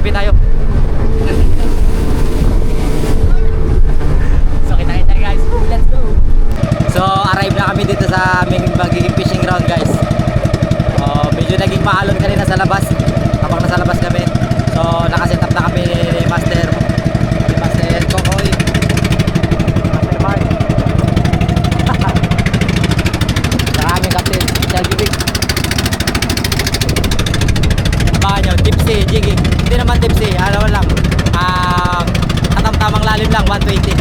heavy tayo. so kita kita guys. Let's go. So arrive na kami dito sa aming magiging fishing ground guys. Oh, medyo naging maalon kanina sa labas. Habang nasa labas kami. So nakaset up na kami ni Master ni Master Kokoy. Master Mark. Sa aming captain, Shelby Vic. Abangan nyo, tipsy, jigging. Hindi naman tipsy, ano lang. Ah, katamtamang lalim lang, 120.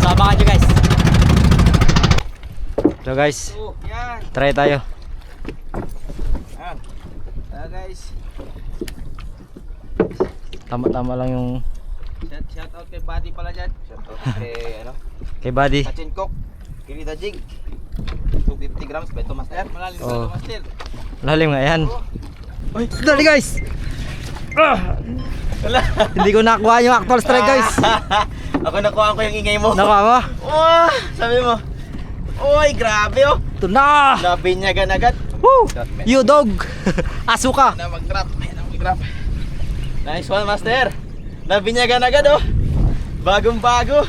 So abangan nyo guys. So guys, Oh, yan. Try tayo. Yan. Ah, guys. Tama-tama lang yung Shout, shout out kay Buddy pala dyan. Shout out kay ano, kay buddy. Kachin Cook. Kirita Jig. 250 grams ba ito, Master? Malalim ba ito, Master? Lalim nga yan. Uy, dali guys! Ah, Wala. hindi ko nakuha yung actual strike guys. Ako nakuha ko yung ingay mo. Nakuha mo? Oh, sabi mo. Uy, grabe oh. Ito na! Nabinyagan agad. Woo! You dog! Asuka! Na. Ayun na mag-drop. Nice one, Master. Nabinyagan agad oh. Bagong bago.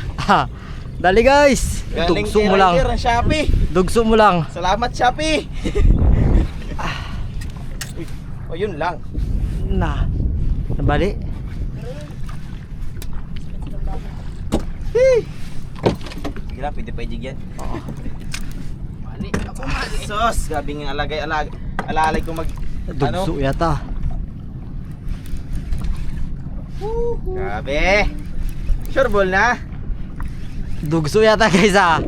Dali guys! Galing Dugso mo lang. Ng Shopee. Dugso mo lang. Salamat Shopee. Uy, oh, yun lang. Na. Nabali? Sige lang, pwede pa yan. Oo. Mali. Sos, gabi nga alagay, alagay. Alalay ko mag... Dugso yata. Grabe. Sure ball na. Dugso yata guys ah.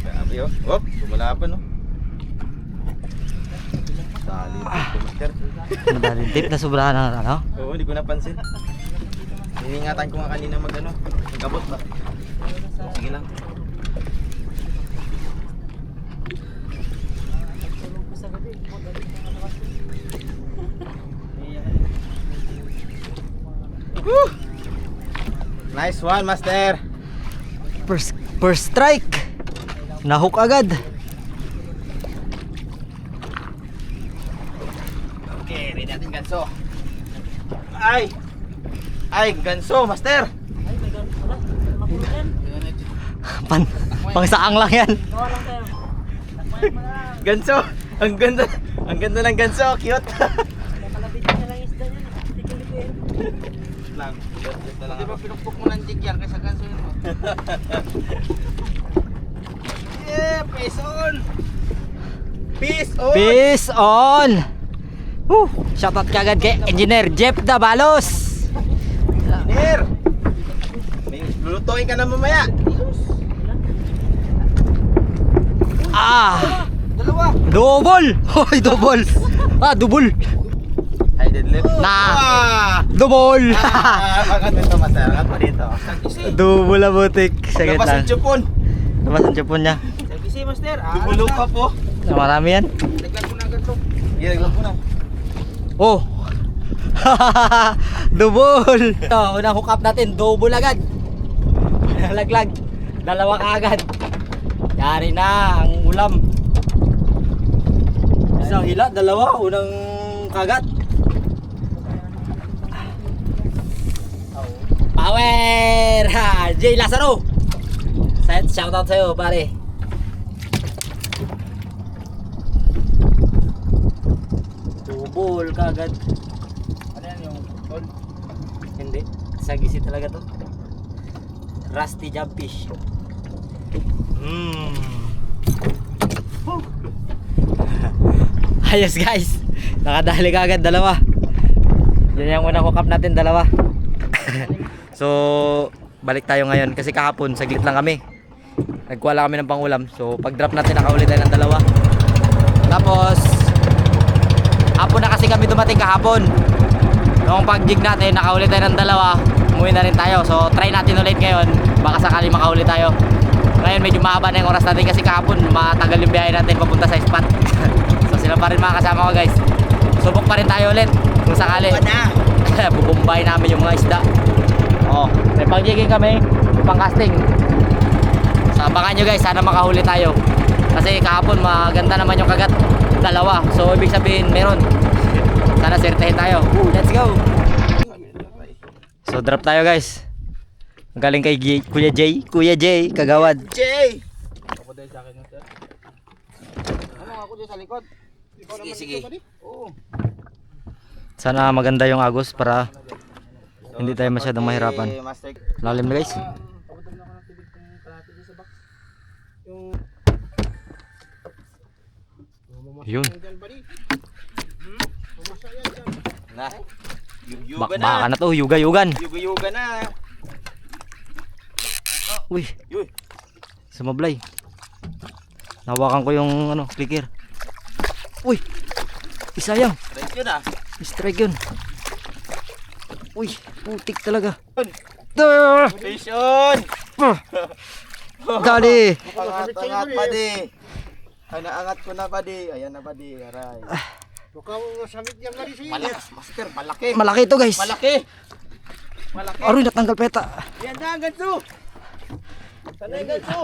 Grabe oh. Oh, sumalapan oh. Dali, master. Madaling tip na sobrahan na ano? Oo, hindi ko napansin. Iningatan ko nga kanina mag ano, magkabot ba? Sige lang. Woo! Nice one, master. First, first strike. Nahook agad. Okay, ready natin ganso. Ay! Ay, ganso, master! Pan, pang saang lang yan. Ganso! Ang ganda! Ang ganda ng ganso, cute! lang. Cute na lang ako. pinukpok mo ng jig yan kaysa ganso yun mo. yeah, peace on! Peace on! Peace on! Woo! Shoutout kagad kay Engineer Jeff Dabalos! Engineer! Lulutuin ka na mamaya. Ah! Dalawa! Double! Hoy, double! Ah, double! High deadlift. Na. Ah! Double! Ah, Bakit ito? Bakit pa dito? double na butik. Sagit Labas lang. yung chupon. Labas ang chupon niya. Sige master. Dubulo pa po. Na marami yan. Naglag ko na agad to. Iya, naglag ko na. Oh! double! Ito, unang hook up natin. Double agad. Laglag. Dalawa ka agad. Yari na ang ulam. Isang hila, dalawa. Unang kagat. Power! Ha! Jay Lazaro! Set, shoutout sa'yo, pare. Double kagad. Ano yan yung tol? Hindi. Sagisi talaga to. Rusty jumpish. Mm. Ayos guys. Nakadali ka agad dalawa. Yan yung unang hook up natin dalawa. so balik tayo ngayon kasi kahapon saglit lang kami. Nagkuha kami ng pangulam. So pag drop natin nakaulit tayo ng dalawa. Tapos hapon na kasi kami dumating kahapon. Noong pag-jig natin, nakaulit tayo ng dalawa, umuwi na rin tayo. So, try natin ulit ngayon. Baka sakali makaulit tayo. Ngayon, medyo mahaba na yung oras natin kasi kahapon, matagal yung biyahe natin papunta sa spot. sila pa rin mga kasama ko guys. Subok pa rin tayo ulit kung sakali. na. Bubumbay namin yung mga isda. Oh, may pag-jigging kami, may pang-casting. So, abangan nyo guys, sana makahuli tayo. Kasi kahapon, maganda naman yung kagat. Dalawa. So, ibig sabihin, meron. Sana swertehin tayo. Let's go. So drop tayo guys. Galing kay G- Kuya Jay, Kuya Jay, kagawad. Jay! Sige, sige. Sana maganda yung agos para hindi tayo masyadong mahirapan. Master, Lalim na guys. Yun. na. Yugyuga Bak na. baka na to, yuga-yugan. Yugyuga na. Uy, Yun. sumablay. Nawakan ko yung ano, clicker. Uy, isayang. Right yun ah. Strike yun. Uy, putik talaga. Ah! Fish on! Dali. Angat-angat pa di. Ay, naangat ko na pa di. Ayan na pa di. Aray. Mukhang nasamit yan nga rin siya. Malaki, master. Malaki. Malaki to guys. Malaki. Malaki. Aroy, natanggal peta. Yan na, ganso. Sana yung ganso.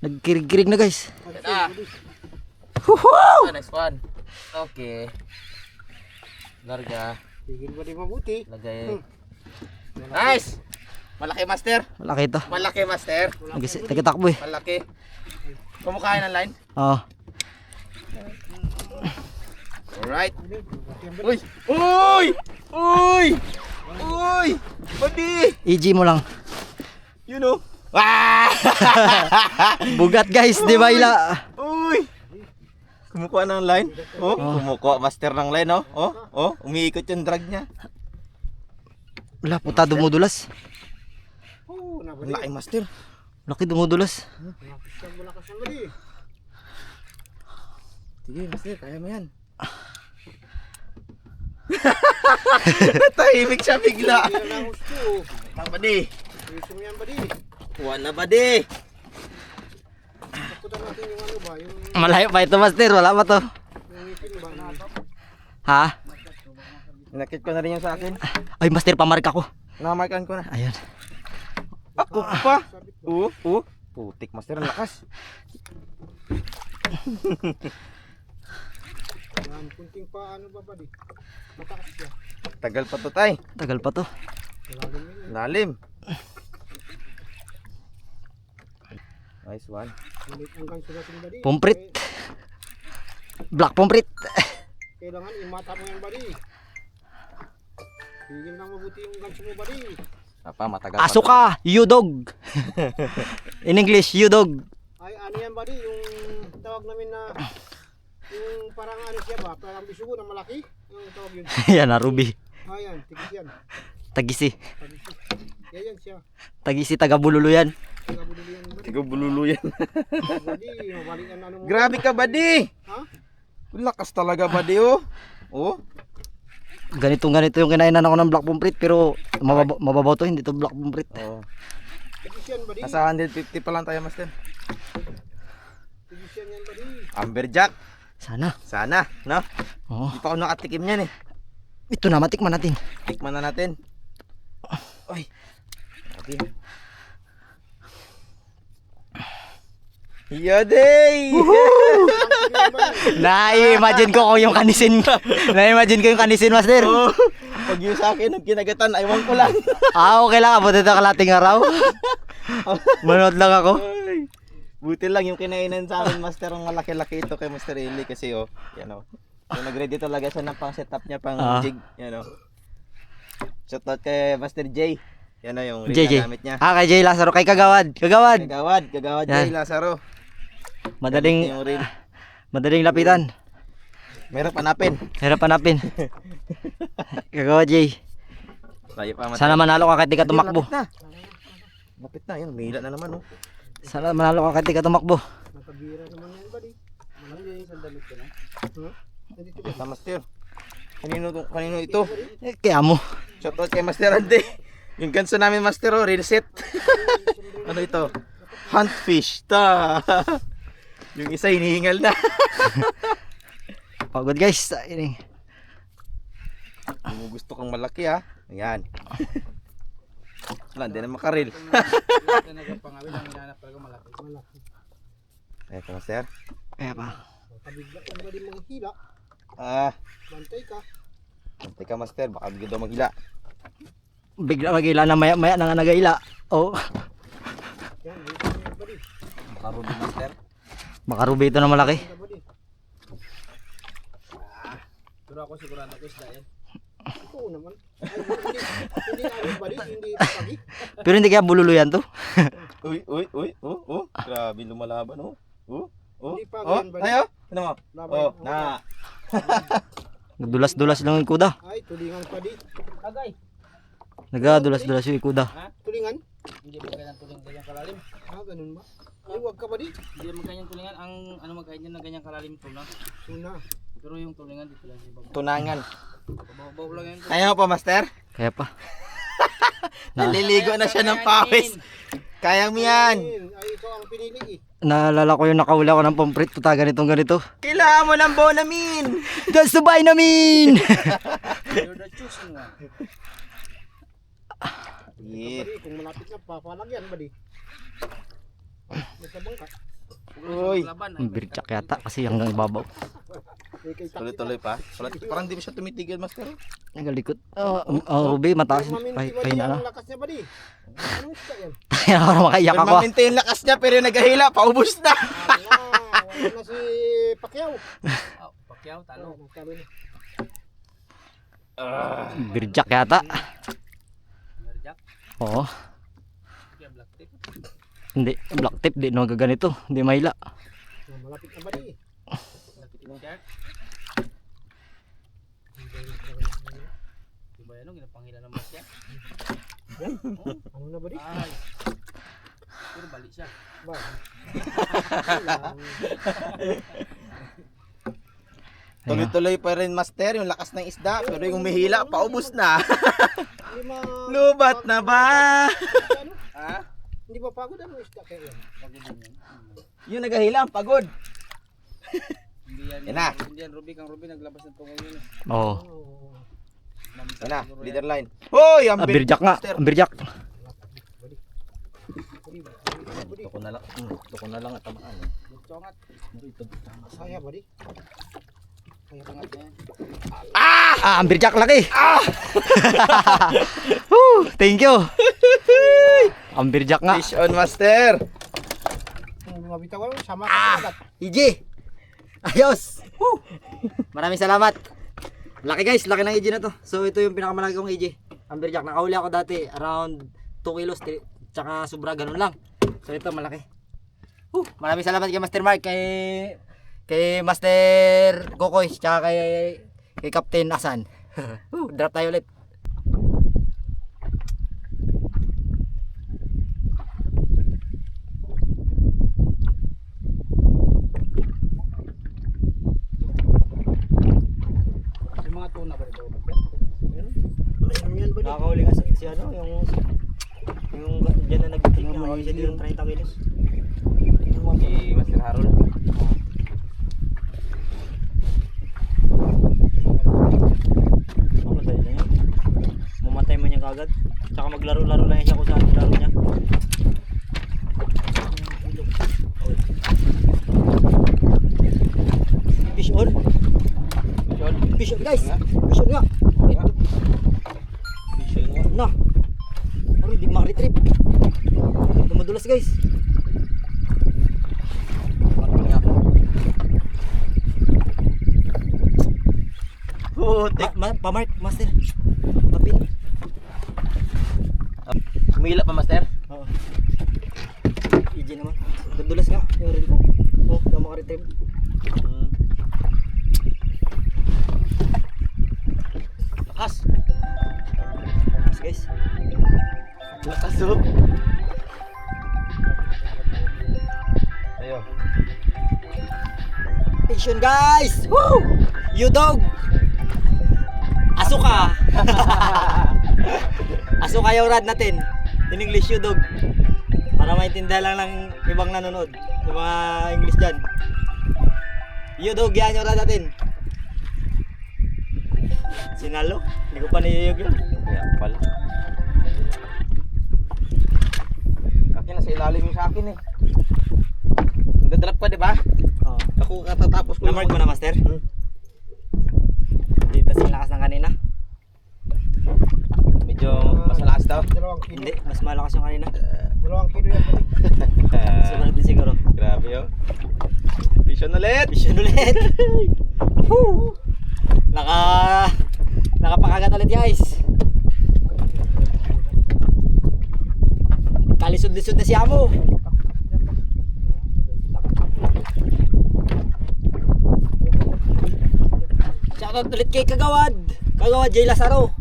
Nagkirig-kirig na guys. Yan na. Woohoo! Ah, Next one. Okay. Larga. Tigil mo din mabuti. Lagay. Nice! Malaki, master. Malaki to. Malaki, master. Nagkitakbo eh. Malaki. Kumakain ng line? Oo. Alright. Uy! Uy! Uy! Uy! Badi! EG mo lang. You know? Ah! Bugat guys, di ba ila? Uy! Kumukuha ng line. Oh, kumukuha master ng line, oh. Oh, oh, umiikot yung drag niya. Wala, puta dumudulas. Nabali. laki master. Laki dumudulas. Sige, master, kaya mo yan. Natahimik siya bigla. Tama di? Kuha na ba di? Takutan natin yung ano ba? Yung, Malayo pa ito master, wala pa to. ba? Ha? Nakit ko na rin yung sa akin. Ay master, pamarka ko. Nakamarkan ko na. Ayun. Ako pa. Oo, oo. Putik master, ang lakas. Yan, kunting pa ano ba ba di? Matakas siya. Tagal pa to tay. Tagal pa to. Lalim yun. Lalim. Nice one. Pumprit. Black pumprit. Kailangan imata mo yan ba di? Tigil na mabuti yung ganso mo di? Apa, matagal Aso pa. ka, you dog. In English, you dog. Ay ano yan di? Yung tawag namin na yung parang ano siya ba? Parang bisugo na malaki? Yung tawag yun. Yan na, Ruby. Ayan, tigis yan. Tagisi. Pagisi. Yan yan siya. Tagisi, taga Bululu yan. Tagabulili yan ba di? Tigo bululu yan. Badi, mabalik ang ano mo. Grabe ka, buddy. Ha? Lakas talaga, buddy, oh. Oh. Ganitong ganito yung kinainan ako ng black pumprit pero mababaw, mababaw to, hindi to black pumprit. oh. Ba di? Nasa 150 pa lang tayo, master. Amberjack. Sana. Sana, no? Oh. Hindi pa ako nakatikim niyan eh. Ito na, matikman natin. Tikman na natin. Ay. Grabe. Yaday! Na-imagine ko kung yung kanisin. Na-imagine ko yung kanisin, master. oh, pag yun sa akin, ang kinagatan, aywan ko lang. Ah, okay lang. Abot ito kalating araw. Manood lang ako. Ay, Buti lang yung kinainan sa amin, master, ang malaki-laki ito kay Master Eli kasi oh, yan oh. So, nag-ready talaga siya ng pang setup niya, pang Ah. jig, yan oh. Shoutout kay Master J. Yan oh, yung JJ. na gamit niya. Ah, kay Jay Lazaro. Kay Kagawad. Kagawad. Kagawad, kagawad Yan. J. Lazaro. Madaling, madaling lapitan. Meron panapin. Hirap hanapin. Kagawad Jay. Sana manalo ka kahit di ka tumakbo. Lapit na. Lapit na, yun, umihila na naman oh. Sana manalo ka kahit di ka tumakbo. Nakabira naman yan ba di? Malaki yung sandalot ko na. Ba? Sa Master. Kanino, to, kanino ito? Eh, kaya mo. Shoutout kay Master Ande. Yung ganso namin Master oh, real set. ano ito? Hunt fish. Ta. Yung isa hinihingal na. Pagod guys. Ini. Kung gusto kang malaki ha. Ayan. Wala, hindi na makaril. Ito Master. Kaya pa. Kabigla ko ba di mga hila? Ah, Antay ka. Teka master, baka bigyan daw maghila. Bigla magila na maya maya na nga nagaila. Oh, Yan. Baka master. Baka rubito na malaki. Yan. Pero ako sigurado ko isda yan. Ikaw naman. Hindi, hindi pagi. Pero hindi kaya bululuyan to. Uy, uy, uy, oh, oh. Grabe lumalaban, oh. Oh, oh. Hindi pa Oh, ganyan, buddy. ayo. Ano mo? Oh, na. Nagdulas-dulas lang yung kuda. Ay, tulingan buddy. Agay. Nagadulas-dulas yung kuda. Tulingan? Hindi mo ganyan tuling ganyan kalalim. Ah, ganun ba? Ay, wag ka buddy. Hindi mo ganyan tulingan. Ang ano magkain dyan na ganyan kalalim tulang. Suna. Pero yung tulingan dito lang sa ibaba. Tunangan. Babaw lang yan. Ayaw pa master? Kaya pa. Na, Naliligo na siya ng pawis. Kaya mo yan. Ay, ikaw ang pinili eh. naalala ko yung nakahuli ako ng pomprit. Puta, ganitong ganito. Kailangan mo ng bonamin. That's the buy namin! You're the choosing one. Yeah. Kung malapit na, papalag yan buddy. Uy. Ang birchak yata kasi hanggang ibabaw. Kay. Tuloy-tuloy pa. Wala- Parang di mo siya tumitigil master. Nagalikot. Oh, oh, Ruby, mataas. Maminti Ay, buddy kayo na ang na. ako makaiyak ako. ah. Maminti yung lakas niya pero nagahila. Paubos na. Wala, wala na si Pacquiao. Oh, Pacquiao, talo. Nagtalo na. Birchak yata. Merjak. Oo. Kaya black tip. Hindi, black tip. Di no ganito. Hindi mahila. Ah, Malapit na buddy. Lapit yung shark. Diba yan o? Ginapanghila ng basya. Ano na buddy? Ay. Pero balik siya. Ba? Tuloy-tuloy pa rin master yung lakas ng isda pero yung umihila paubos na. Lubat na ba? Ha? Hindi ba pagod ano isda kaya yan? Pagod din yan. Hmm. Yung nagahila ang pagod. Hindi yan. Yan na. Hindi yan. Ruby kang Ruby naglabas ng tungo yun. eh. Oo. Oh. Yan na, leader line. Hoy, ang Ah, birchak nga. Ang buddy. Ito ko na lang. Ito ko na lang at tamaan. Saya buddy. Kaya pa nga. Chongat na yan. Ah, ang birchak laki. Ah! Woo, thank you. birchak nga. Fish on master. Mga bitawan, sama ka agad. EJ. Ayos. Woo. Maraming salamat. Laki guys, laki ng EJ na to. So ito yung pinakamalaki kong EJ. Ang birchak, nakahuli ako dati around 2 kilos. Tsaka sobra ganun lang. So ito malaki. Woo. Maraming salamat kay Master Mark, kay kay Master Kokoy, tsaka kay kay Captain Asan. Drop tayo ulit. Yung mga tuna ba ito? Meron yan buddy. Nakakahuli nga si, si ano, yung yung dyan na nag-take niya, nakahuli siya dito ng 30 kilos. Si Master Harold. Oh, madali lang yan. Mamatay man niya kagad. Tsaka maglaro-laro lang yan siya kung saan yung laro niya. Fish on. Fish on guys. Fish on nga. Fish on nga. Na. Aroy, di makaretrip. Dumadulas guys. Putik. Ma, ma, pamark, master. Papin. Umihila pa master. Oo. EJ naman. Dudulas nga. Yung reel ko. Makaretrieve. Hmm. Lakas. Lakas guys. Lakas oh. Ayo. Action guys! Woo! You dog! Asuka! Asuka yung rad natin. In English, you dog. Para maintindihan lang ng ibang nanonood. Yung mga English dyan. Yudog yan yung natin. Sinalo? Hindi ko pa niyuyog yun. Kaya pala. Akin nasa ilalim yung sa akin eh. Nagdadrop ka di ba? Oo. Ako katatapos ko. Namark mo na master? Hmm. Dito sa lakas ng kanina. Medyo mas malakas daw. Hindi, mas malakas yung kanina. Eh. Uh, dalawang kilo yan. Sumunod din siguro. Grabe yun. Fish on ulit. Mission ulit. Woo! Naka nakapakagat ulit guys. Kalisod-lisod na si Amo. Shoutout ulit kay Kagawad. Kagawad J. Lazaro.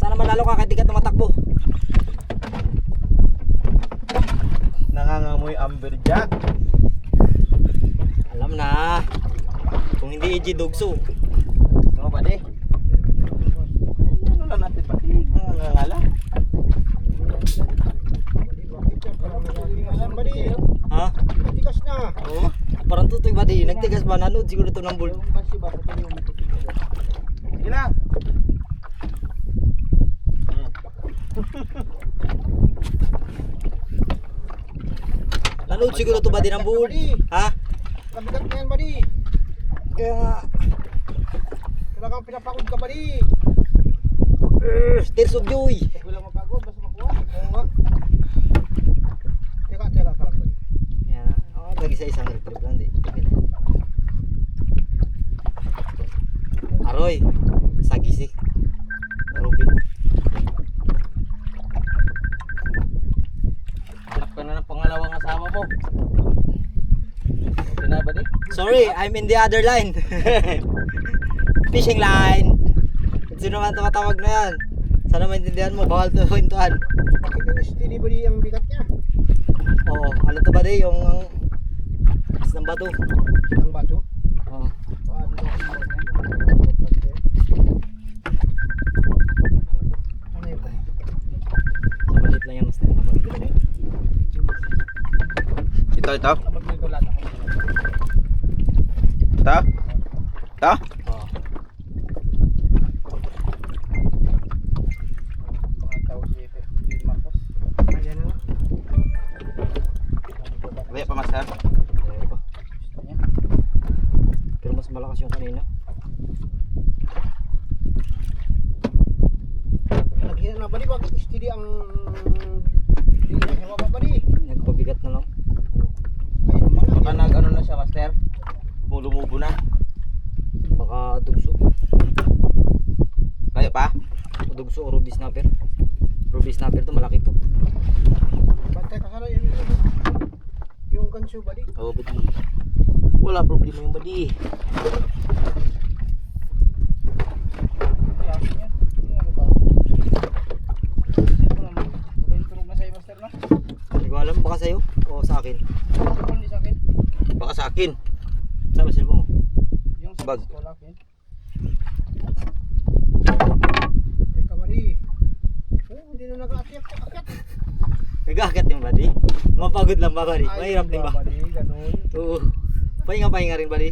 Sana manalo ka kahit di ka tumatakbo. Nangangamoy amberjack. Alam na. Kung hindi EG Dugso. Ba di? Ano lang natin pati buddy? Ha? Matigas na. Oo. Parang tutoy ba di? Nagtigas ba? Nanood siguro ito ng pati yung Sige lang. Nanood siguro ito ba di ng bull? Ha? Buddy. Kaya nga. Talagang pinapagod ka buddy. Tears of joy. Wala mapagod basta makuha. Oo nga. Teka, teka ka lang buddy. Yan. Ako lagi sa isang retrieve lang di. Aroy. Sagisik. Ruby. Hanap ka na ng pangalawang asawa mo. Okay na ba di? Sorry, I'm in the other line. Fishing line. Sino man tumatawag na yan. Sana maintindihan mo, bawal to kwentuhan. Steady buddy ang bigat niya? Oo, ano to ba di? Yung isang bato. Ang bato. Oo. Paano ba? Ano yun buddy? Sa maliit lang yan, mas Ito, ito. Abot mo ito lahat ako. Ito. Ito. Oo. Baka tao si Bill Marcos. Ayan na nga. Kaya pa master. Ayun pa. Gusto niya. Pero mas malakas yung kanina. Naghina na buddy, bakit steady ang hindi na siya baba buddy? Nagpabigat na lang. Ayun naman Baka nag ano na siya master. Lumumubo na. Baka dugso. Kaya pa? O dugso o ruby snapper. Ruby snapper to malaki to. Bantay ka sana yun. Yung ganso buddy. Oo, oh, badi. Wala problema yung badi. Ay, akin niya. Ano ano ba? Kasi ko naman. Baka yung tunog na sa'yo, master, no? Hindi ko alam baka sa'yo o sa akin. Ito hindi sa akin. Baka sa akin. Saan ba cellphone mo? Yung Bag. ko akin. Teka buddy. Oh, hindi na nag-aakyat. Akyat. Nag-aakyat yung buddy. Mapagod lang ba buddy? Mahirap din ba? Buddy, ganun. Oo. Pahinga pahinga rin buddy.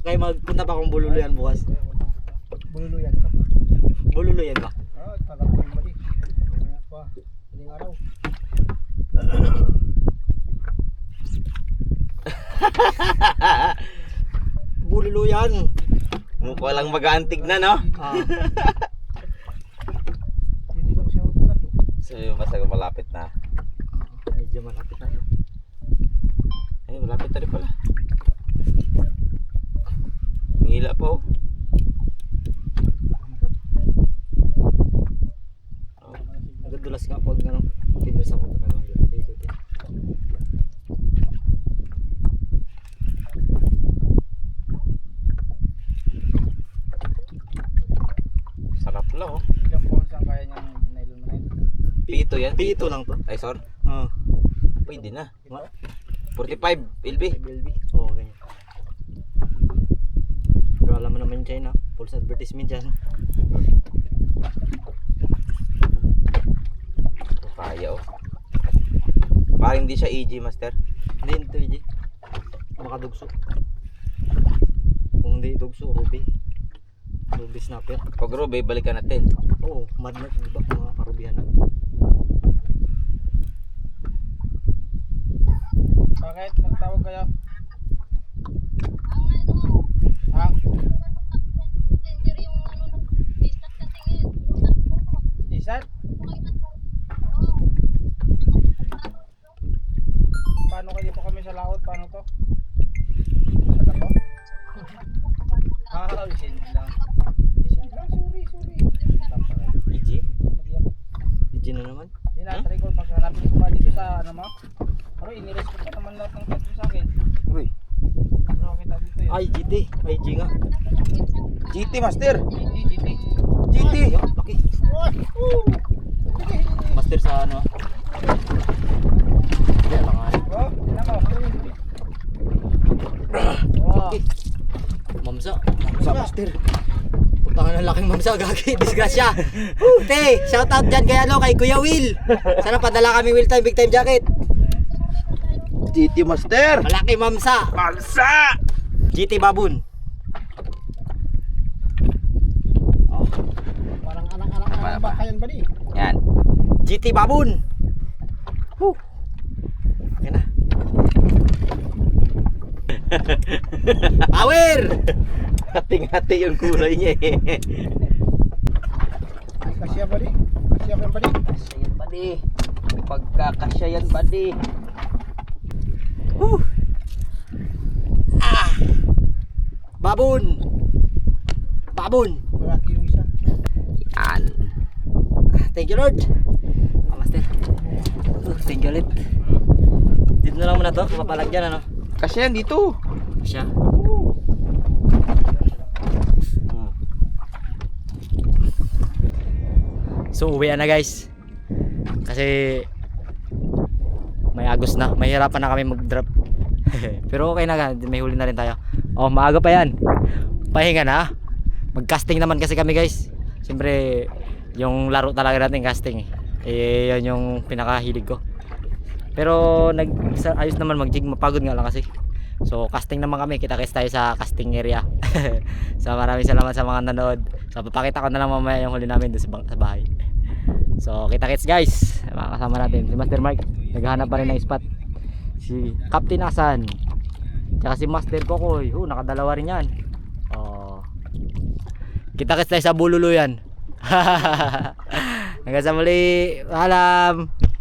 Kaya magpunta pa akong bululuyan bukas. Bululuyan ka pa. Bululuyan ba? Ah, tagal ko yung buddy. Mamaya pa. Huling araw. Bululuyan. Mukha lang mag-aantig na, no? Ah. So, yung basta malapit na. Medyo malapit na. Ay, malapit na rin pala. Ngila pa, oh. Nagadulas nga pag ano. Tindas ako talaga. Ikot eh. Sarap lang, oh. Ilang pounds lang kaya niyang nylon mo na yun. Pito yan. Pito lang to. Ay, sor. Oo. Pwede na. Ma- 45, LB. BLB. Oo, ganyan. Pero alam mo naman yung China. False advertisement dyan. Kaya, oh. Parang hindi siya EG, master. Hindi ito, EJ. Baka dugso. Kung hindi dugso, ruby. Ruby snapper. Pag Ruby, balikan natin. Oo, madnet, di ba? Mga karubihan na. Bakit? Nagtawag kayo? Ah, Isat? lang. Isin lang, sorry, sorry. Lang pala. EG? Mag-iyak. EG na naman? Hindi na, try ko pag hanapin ko ba dito sa ano mo? Pero inirespeto ka naman lahat ng kwento sa akin. Uy. Pero kita dito yun. Ay, GT. Ay, G nga. GT Master. GT, GT. Okay. Master sa ano? Hindi, mo. Oh, Okay. Mamsa. Mamsa, Master. Putangan ng laking mamsa, gagi. Disgrasya. Te, shout out dyan kay ano, kay Kuya Will. Sana padala kami Will Time Big Time Jacket. GT Master. Malaki mamsa. Pagsa! GT Babun. Parang anak-anak Para na ba? baka yan ba di? Yan. GT Babun. Woo. Okay na. Power! Hating-hati yung kulay niya eh. Kasya ba di? Kasya ba ba di? Kasya yan, buddy. Pagkakasya yan, buddy. Woo. Ah. Babun. Babun. Malaki yung isa. Yan. Thank you Lord. Oh, thank you ulit. Dito na lang muna to, mapalagyan ano. Kasya yan dito. Siya. So uwi na guys. Kasi may agos na. Mahirapan na kami mag-drop. Pero okay na may huli na rin tayo. Oh, maaga pa yan. Pahinga na. Mag-casting naman kasi kami guys. Siyempre, yung laro talaga natin casting eh. Eh, yun yung pinakahilig ko. Pero nag ayos naman mag-jig, mapagod nga lang kasi. So casting naman kami, kita-kits tayo sa casting area. so maraming salamat sa mga nanood. So papakita ko na lang mamaya yung huli namin doon sa, sa bahay. So kita-kits guys, mga kasama natin. Si Master Mark, naghahanap pa rin ng spot. Si Captain Asan. Tsaka si Master Kokoy. Oh, nakadalawa rin yan. Oh. Kita-kits tayo sa bululu yan. Hanggang sa muli. Paalam.